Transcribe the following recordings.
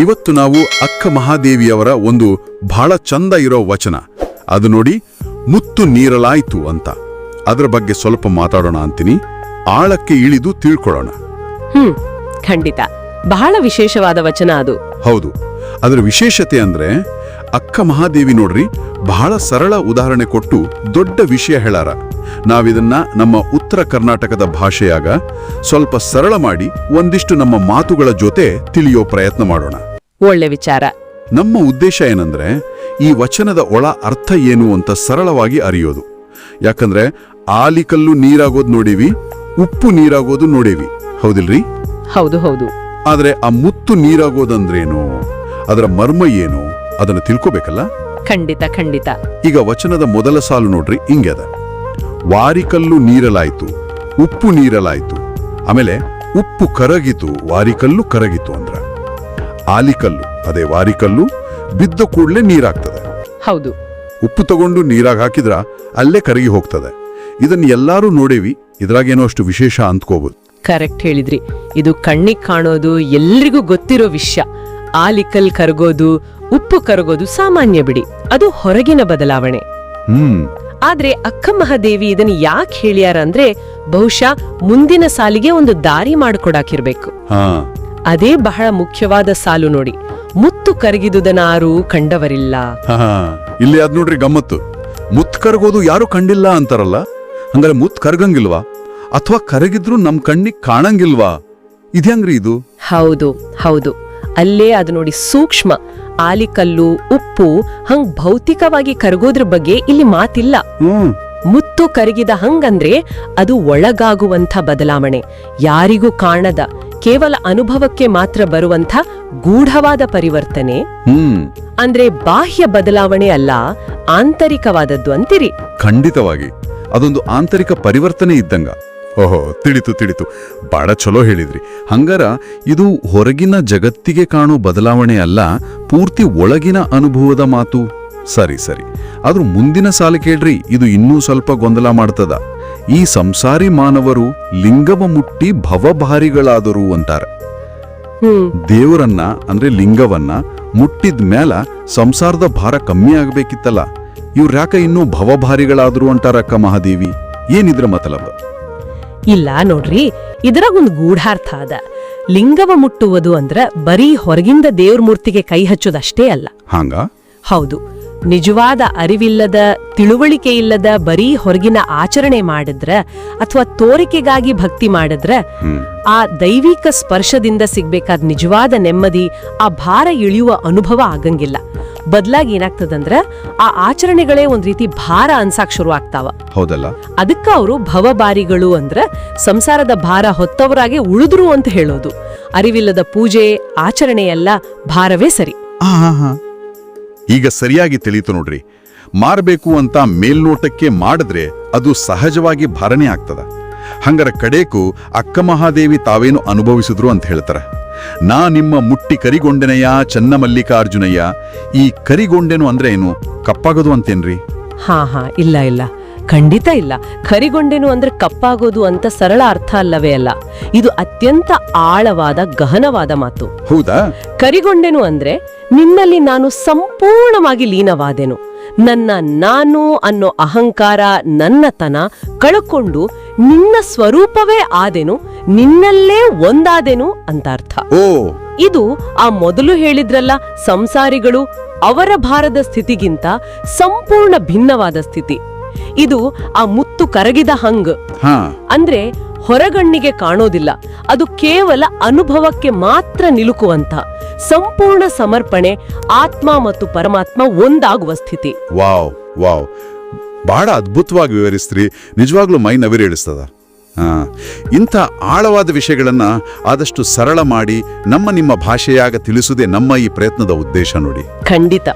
ಇವತ್ತು ನಾವು ಅಕ್ಕ ಮಹಾದೇವಿಯವರ ಒಂದು ಬಹಳ ಚಂದ ಇರೋ ವಚನ. ಅದು ನೋಡಿ ಮುತ್ತು ನೀರಲಾಯಿತು ಅಂತ. ಅದರ ಬಗ್ಗೆ ಸ್ವಲ್ಪ ಮಾತಾಡೋಣ ಅಂತೀನಿ. ಆಳಕ್ಕೆ ಇಳಿದು ತಿಳ್ಕೊಳ್ಳೋಣ. ಹ್ಮ್ ಖಂಡಿತ. ಬಹಳ ವಿಶೇಷವಾದ ವಚನ ಅದು. ಹೌದು. ಅದರ ವಿಶೇಷತೆ ಅಂದ್ರೆ ಅಕ್ಕ ಮಹಾದೇವಿ ನೋಡ್ರಿ ಬಹಳ ಸರಳ ಉದಾಹರಣೆ ಕೊಟ್ಟು ದೊಡ್ಡ ವಿಷಯ ಹೇಳಾರ. ನಾವಿದನ್ನ ನಮ್ಮ ಉತ್ತರ ಕರ್ನಾಟಕದ ಭಾಷೆಯಾಗ ಸ್ವಲ್ಪ ಸರಳ ಮಾಡಿ ಒಂದಿಷ್ಟು ನಮ್ಮ ಮಾತುಗಳ ಜೊತೆ ತಿಳಿಯೋ ಪ್ರಯತ್ನ ಮಾಡೋಣ. ಒಳ್ಳೆ ವಿಚಾರ. ನಮ್ಮ ಉದ್ದೇಶ ಏನಂದ್ರೆ ಈ ವಚನದ ಒಳ ಅರ್ಥ ಏನು ಅಂತ ಸರಳವಾಗಿ ಅರಿಯೋದು. ಯಾಕಂದ್ರೆ ಆಲಿಕಲ್ಲು ನೀರಾಗೋದು ನೋಡೀವಿ ಉಪ್ಪು ನೀರಾಗೋದು ನೋಡೇವಿ. ಹೌದಿಲ್ರಿ? ಹೌದು ಹೌದು. ಆದ್ರೆ ಆ ಮುತ್ತು ನೀರಾಗೋದಂದ್ರೇನು? ಅದರ ಮರ್ಮ ಏನು? ಅದನ್ನು ತಿಳ್ಕೋಬೇಕಲ್ಲ? ಖಂಡಿತ ಖಂಡಿತ. ಈಗ ವಚನದ ಮೊದಲ ಸಾಲು ನೋಡ್ರಿ ಹಿಂಗದ ವಾರಿಕಲ್ಲು ನೀರಲಾಯ್ತು ಉಪ್ಪು ನೀರಲಾಯ್ತು. ಆಮೇಲೆ ಉಪ್ಪು ಕರಗಿತು ವಾರಿಕಲ್ಲು ಕರಗಿತು ಅಂದ್ರ. ಆಲಿಕಲ್ಲು ಅದೇ ವಾರಿಕಲ್ಲು ಬಿದ್ದ ಕೂಡಲೇ ನೀರಾಗ್ತದೆ. ಹೌದು. ಉಪ್ಪು ತಗೊಂಡು ನೀರಾಗ ಹಾಕಿದ್ರ ಅಲ್ಲೇ ಕರಗಿ ಹೋಗ್ತದೆ. ಇದನ್ನ ಎಲ್ಲಾರು ನೋಡೇವಿ ಇದ್ರಾಗೇನೋ ಅಷ್ಟು ವಿಶೇಷ ಅಂದ್ಕೋಬಹುದು ಕರೆಕ್ಟ್ ಹೇಳಿದ್ರಿ. ಇದು ಕಣ್ಣಿಗೆ ಕಾಣೋದು ಎಲ್ರಿಗೂ ಗೊತ್ತಿರೋ ವಿಷಯ. ಆಲಿಕಲ್ ಕರಗೋದು ಉಪ್ಪು ಕರಗೋದು ಸಾಮಾನ್ಯ ಬಿಡಿ. ಅದು ಹೊರಗಿನ ಬದಲಾವಣೆ. ಹ್ಮ್. ಆದ್ರೆ ಅಕ್ಕ ಮಹಾದೇವಿ ಇದನ್ನ ಯಾಕೆ ಹೇಳ್ಯಾರ ಅಂದ್ರೆ ಬಹುಶಃ ಮುಂದಿನ ಸಾಲಿಗೆ ಒಂದು ದಾರಿ ಮಾಡ್ಕೊಡಾಕಿರ್ಬೇಕು. ಹಾ. ಅದೇ ಬಹಳ ಮುಖ್ಯವಾದ ಸಾಲು ನೋಡಿ. ಮುತ್ತು ಕರಗಿದುದನಾರು ಕಂಡವರಿಲ್ಲ. ಇಲ್ಲಿ ಅದ್ ನೋಡ್ರಿ ಗಮ್ಮತ್ತು. ಮುತ್ ಕರಗೋದು ಯಾರು ಕಂಡಿಲ್ಲ ಅಂತಾರಲ್ಲ? ಹಂಗಾರೆ ಮುತ್ ಕರಗಂಗಿಲ್ವಾ? ಅಥವಾ ಕರಗಿದ್ರು ನಮ್ ಕಣ್ಣಿಗೆ ಕಾಣಂಗಿಲ್ವಾ? ಇದ್ಯಾಂಗ್ರಿ ಇದು? ಹೌದು ಹೌದು. ಅಲ್ಲೇ ಅದು ನೋಡಿ ಸೂಕ್ಷ್ಮ. ಆಲಿಕಲ್ಲು ಉಪ್ಪು ಹಂಗ್ ಭೌತಿಕವಾಗಿ ಕರಗೋದ್ರ ಬಗ್ಗೆ ಇಲ್ಲಿ ಮಾತಿಲ್ಲ. ಮುತ್ತು ಕರಗಿದ ಹಂಗಂದ್ರೆ ಅದು ಒಳಗಾಗುವಂಥ ಬದಲಾವಣೆ. ಯಾರಿಗೂ ಕಾಣದ ಕೇವಲ ಅನುಭವಕ್ಕೆ ಮಾತ್ರ ಬರುವಂಥ ಗೂಢವಾದ ಪರಿವರ್ತನೆ? ಹ್ಮ್. ಅಂದ್ರೆ ಬಾಹ್ಯ ಬದಲಾವಣೆ ಅಲ್ಲ ಆಂತರಿಕವಾದದ್ದು ಅಂತೀರಿ? ಖಂಡಿತವಾಗಿ. ಅದೊಂದು ಆಂತರಿಕ ಪರಿವರ್ತನೆ ಇದ್ದಂಗ. ಓಹೋ ತಿಳಿತು ತಿಳಿತು. ಬಹಳ ಚಲೋ ಹೇಳಿದ್ರಿ. ಹಂಗಾರ ಇದು ಹೊರಗಿನ ಜಗತ್ತಿಗೆ ಕಾಣೋ ಬದಲಾವಣೆ ಅಲ್ಲ ಪೂರ್ತಿ ಒಳಗಿನ ಅನುಭವದ ಮಾತು. ಸರಿ ಸರಿ. ಆದ್ರೂ ಮುಂದಿನ ಸಾಲ ಕೇಳ್ರಿ ಇದು ಇನ್ನೂ ಸ್ವಲ್ಪ ಗೊಂದಲ ಮಾಡ್ತದ. ಈ ಸಂಸಾರಿ ಮಾನವರು ಲಿಂಗವ ಮುಟ್ಟಿ ಭವಭಾರಿಗಳಾದರು ಅಂತಾರೆ. ದೇವರನ್ನ ಅಂದ್ರೆ ಲಿಂಗವನ್ನ ಮುಟ್ಟಿದ ಮೇಲ ಸಂಸಾರದ ಭಾರ ಕಮ್ಮಿ ಆಗಬೇಕಿತ್ತಲ್ಲ. ಇವ್ರ ಯಾಕ ಇನ್ನೂ ಭವಭಾರಿಗಳಾದ್ರು ಅಂತಾರಕ್ಕ ಮಹಾದೇವಿ? ಏನಿದ್ರ ಮತಲಬ? ಇಲ್ಲ ನೋಡ್ರಿ ಇದರಾಗ ಒಂದು ಗೂಢಾರ್ಥ ಅದ. ಲಿಂಗವ ಮುಟ್ಟುವುದು ಅಂದ್ರ ಬರೀ ಹೊರಗಿಂದ ದೇವ್ರ ಮೂರ್ತಿಗೆ ಕೈ ಹಚ್ಚೋದಷ್ಟೇ ಅಲ್ಲ. ಹಾಂಗ? ಹೌದು. ನಿಜವಾದ ಅರಿವಿಲ್ಲದ ತಿಳುವಳಿಕೆ ಇಲ್ಲದ ಬರೀ ಹೊರಗಿನ ಆಚರಣೆ ಮಾಡಿದ್ರ ಅಥವಾ ತೋರಿಕೆಗಾಗಿ ಭಕ್ತಿ ಮಾಡಿದ್ರ ಆ ದೈವಿಕ ಸ್ಪರ್ಶದಿಂದ ಸಿಗ್ಬೇಕಾದ ನಿಜವಾದ ನೆಮ್ಮದಿ ಆ ಭಾರ ಇಳಿಯುವ ಅನುಭವ ಆಗಂಗಿಲ್ಲ. ಬದಲಾಗಿ ಏನಾಗ್ತದಂದ್ರ ಆ ಆಚರಣೆಗಳೇ ಒಂದ್ ರೀತಿ ಭಾರ ಅನ್ಸಾಕ್ ಶುರು ಆಗ್ತಾವ. ಹೌದಲ್ಲ? ಅದಕ್ಕ ಅವರು ಭವಬಾರಿಗಳು ಅಂದ್ರ ಸಂಸಾರದ ಭಾರ ಹೊತ್ತವರಾಗೆ ಉಳಿದ್ರು ಅಂತ ಹೇಳೋದು. ಅರಿವಿಲ್ಲದ ಪೂಜೆ ಆಚರಣೆ ಎಲ್ಲ ಭಾರವೇ ಸರಿ. ಈಗ ಸರಿಯಾಗಿ ತಿಳಿತು ನೋಡ್ರಿ. ಮಾರಬೇಕು ಅಂತ ಮೇಲ್ನೋಟಕ್ಕೆ ಮಾಡಿದ್ರೆ ಅದು ಸಹಜವಾಗಿ ಭಾರಣೆ ಆಗ್ತದ. ಹಂಗರ ಕಡೇಕು ಅಕ್ಕ ಮಹಾದೇವಿ ತಾವೇನು ಅನುಭವಿಸಿದ್ರು ಅಂತ ಹೇಳ್ತಾರ. ನಾ ನಿಮ್ಮ ಮುಟ್ಟಿ ಕರಿಗೊಂಡೆನೆಯ ಚನ್ನಮಲ್ಲಿಕಾರ್ಜುನಯ್ಯ ಈ ಕರಿಗೊಂಡೆನು ಅಂದ್ರೆ ಏನು? ಕಪ್ಪಾಗದು ಅಂತೇನ್ರಿ? ಹಾ ಹಾ, ಇಲ್ಲ ಇಲ್ಲ. ಖಂಡಿತ ಇಲ್ಲ. ಕರಿಗೊಂಡೆನು ಅಂದ್ರೆ ಕಪ್ಪಾಗೋದು ಅಂತ ಸರಳ ಅರ್ಥ ಅಲ್ಲವೇ ಅಲ್ಲ. ಇದು ಅತ್ಯಂತ ಆಳವಾದ ಗಹನವಾದ ಮಾತು. ಹೌದಾ? ಕರಿಗೊಂಡೆನು ಅಂದ್ರೆ ನಿನ್ನಲ್ಲಿ ನಾನು ಸಂಪೂರ್ಣವಾಗಿ ಲೀನವಾದೆನು. ನನ್ನ ನಾನು ಅನ್ನೋ ಅಹಂಕಾರ ನನ್ನತನ ಕಳ್ಕೊಂಡು ನಿನ್ನ ಸ್ವರೂಪವೇ ಆದೆನು ನಿನ್ನಲ್ಲೇ ಒಂದಾದೆನು ಅಂತ ಅರ್ಥ. ಓ. ಇದು ಆ ಮೊದಲು ಹೇಳಿದ್ರಲ್ಲ ಸಂಸಾರಿಗಳು ಅವರ ಭಾರದ ಸ್ಥಿತಿಗಿಂತ ಸಂಪೂರ್ಣ ಭಿನ್ನವಾದ ಸ್ಥಿತಿ. ಇದು ಆ ಮುತ್ತು ಕರಗಿದ ಹಂಗ್. ಹಾ. ಅಂದ್ರೆ ಹೊರಗಣ್ಣಿಗೆ ಕಾಣೋದಿಲ್ಲ. ಅದು ಕೇವಲ ಅನುಭವಕ್ಕೆ ಮಾತ್ರ ನಿಲುಕುವಂತ ಸಂಪೂರ್ಣ ಸಮರ್ಪಣೆ ಆತ್ಮ ಮತ್ತು ಪರಮಾತ್ಮ ಒಂದಾಗುವ ಸ್ಥಿತಿ. Wow wow. ಬಹಳ ಅದ್ಭುತವಾಗಿ ವಿವರಿಸ್ತ್ರಿ. ನಿಜವಾಗ್ಲೂ ಮೈ ನವಿರೇಳಿಸ್ತದ ಇಂಥ ಆಳವಾದ ವಿಷಯಗಳನ್ನು ಆದಷ್ಟು ಸರಳ ಮಾಡಿ ನಮ್ಮ ನಿಮ್ಮ ಭಾಷೆಯಾಗ ತಿಳಿಸುವುದೇ ನಮ್ಮ ಈ ಪ್ರಯತ್ನದ ಉದ್ದೇಶ ನೋಡಿ. ಖಂಡಿತ.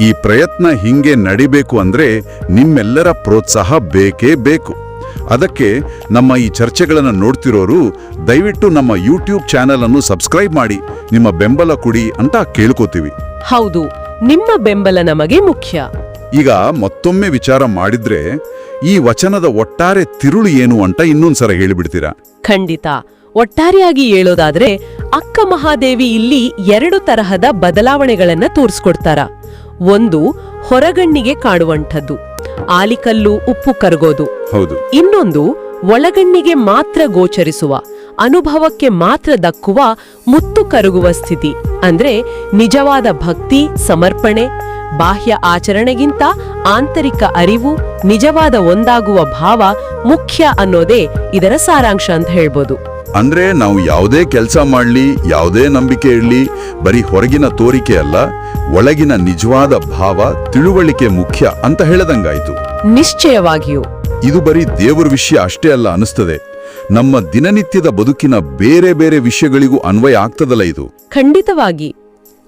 ಈ ಪ್ರಯತ್ನ ಹಿಂಗೆ ನಡಿಬೇಕು ಅಂದ್ರೆ ನಿಮ್ಮೆಲ್ಲರ ಪ್ರೋತ್ಸಾಹ ಬೇಕೇ ಬೇಕು. ಅದಕ್ಕೆ ನಮ್ಮ ಈ ಚರ್ಚೆಗಳನ್ನು ನೋಡ್ತಿರೋರು ದಯವಿಟ್ಟು ನಮ್ಮ ಯೂಟ್ಯೂಬ್ ಚಾನೆಲ್ ಅನ್ನು ಸಬ್ಸ್ಕ್ರೈಬ್ ಮಾಡಿ ನಿಮ್ಮ ಬೆಂಬಲ ಕೊಡಿ ಅಂತ ಕೇಳ್ಕೋತೀವಿ. ಹೌದು ನಿಮ್ಮ ಬೆಂಬಲ ನಮಗೆ ಮುಖ್ಯ. ಈಗ ಮತ್ತೊಮ್ಮೆ ವಿಚಾರ ಮಾಡಿದ್ರೆ ಈ ವಚನದ ಒಟ್ಟಾರೆ ತಿರುಳು ಏನು ಅಂತ ಇನ್ನೊಂದ್ಸರ ಹೇಳಿಬಿಡ್ತೀರಾ? ಖಂಡಿತ. ಒಟ್ಟಾರೆಯಾಗಿ ಹೇಳೋದಾದ್ರೆ ಅಕ್ಕ ಮಹಾದೇವಿ ಇಲ್ಲಿ ಎರಡು ತರಹದ ಬದಲಾವಣೆಗಳನ್ನ ತೋರಿಸ್ಕೊಡ್ತಾರ. ಒಂದು ಹೊರಗಣ್ಣಿಗೆ ಕಾಣುವಂಥದ್ದು ಆಲಿಕಲ್ಲು ಉಪ್ಪು ಕರಗೋದು. ಹೌದು. ಇನ್ನೊಂದು ಒಳಗಣ್ಣಿಗೆ ಮಾತ್ರ ಗೋಚರಿಸುವ ಅನುಭವಕ್ಕೆ ಮಾತ್ರ ದಕ್ಕುವ ಮುತ್ತು ಕರಗುವ ಸ್ಥಿತಿ. ಅಂದ್ರೆ ನಿಜವಾದ ಭಕ್ತಿ ಸಮರ್ಪಣೆ ಬಾಹ್ಯ ಆಚರಣೆಗಿಂತ ಆಂತರಿಕ ಅರಿವು ನಿಜವಾದ ಒಂದಾಗುವ ಭಾವ ಮುಖ್ಯ ಅನ್ನೋದೇ ಇದರ ಸಾರಾಂಶ ಅಂತ ಹೇಳ್ಬೋದು. ಅಂದ್ರೆ ನಾವು ಯಾವುದೇ ಕೆಲಸ ಮಾಡ್ಲಿ ಯಾವುದೇ ನಂಬಿಕೆ ಇರಲಿ ಬರೀ ಹೊರಗಿನ ತೋರಿಕೆ ಅಲ್ಲ ಒಳಗಿನ ನಿಜವಾದ ಭಾವ ತಿಳುವಳಿಕೆ ಮುಖ್ಯ ಅಂತ ಹೇಳದಂಗಾಯ್ತು. ನಿಶ್ಚಯವಾಗಿಯೂ. ಇದು ಬರೀ ದೇವರ ವಿಷಯ ಅಷ್ಟೇ ಅಲ್ಲ ಅನಿಸ್ತದೆ ನಮ್ಮ ದಿನನಿತ್ಯದ ಬದುಕಿನ ಬೇರೆ ಬೇರೆ ವಿಷಯಗಳಿಗೂ ಅನ್ವಯ ಆಗ್ತದಲ್ಲ ಇದು. ಖಂಡಿತವಾಗಿ.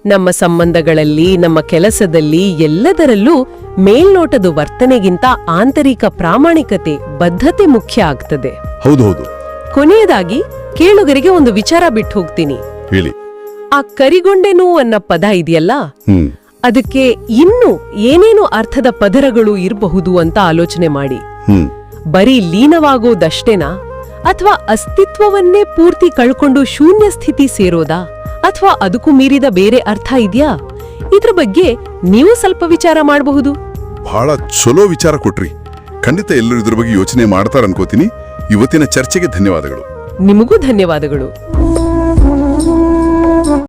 ನಮ್ಮ ಸಂಬಂಧಗಳಲ್ಲಿ ನಮ್ಮ ಕೆಲಸದಲ್ಲಿ ಎಲ್ಲದರಲ್ಲೂ ಮೇಲ್ನೋಟದ ವರ್ತನೆಗಿಂತ ಆಂತರಿಕ ಪ್ರಾಮಾಣಿಕತೆ ಬದ್ಧತೆ ಮುಖ್ಯ ಆಗ್ತದೆ. ಹೌದು ಹೌದು. ಕೊನೆಯದಾಗಿ ಕೇಳುಗರಿಗೆ ಒಂದು ವಿಚಾರ ಬಿಟ್ಟು ಹೋಗ್ತೀನಿ. ಹೇಳಿ. ಆ ಕರಿಗೊಂಡೆನು ಅನ್ನೋ ಪದ ಇದೆಯಲ್ಲ? ಅದಕ್ಕೆ ಇನ್ನು ಏನೇನು ಅರ್ಥದ ಪದರಗಳು ಇರಬಹುದು ಅಂತ ಆಲೋಚನೆ ಮಾಡಿ. ಹ್ಮ್. ಬರೀ ಲೀನವಾಗೋದಷ್ಟೇನಾ? ಅಥವಾ ಅಸ್ತಿತ್ವವನ್ನೇ ಪೂರ್ತಿ ಕಳ್ಕೊಂಡು ಶೂನ್ಯ ಸ್ಥಿತಿ ಸೇರೋದಾ? ಅಥವಾ ಅದಕ್ಕೂ ಮೀರಿದ ಬೇರೆ ಅರ್ಥ ಇದೆಯಾ? ಇದ್ರ ಬಗ್ಗೆ ನೀವು ಸ್ವಲ್ಪ ವಿಚಾರ ಮಾಡಬಹುದು. ಬಹಳ ಚಲೋ ವಿಚಾರ ಕೊಟ್ರಿ. ಖಂಡಿತ ಎಲ್ಲರೂ ಇದ್ರ ಬಗ್ಗೆ ಯೋಚನೆ ಮಾಡ್ತಾರ ಅನ್ಕೋತೀನಿ ಇವತ್ತಿನ ಚರ್ಚೆಗೆ ಧನ್ಯವಾದಗಳು. ನಿಮಗೂ ಧನ್ಯವಾದಗಳು.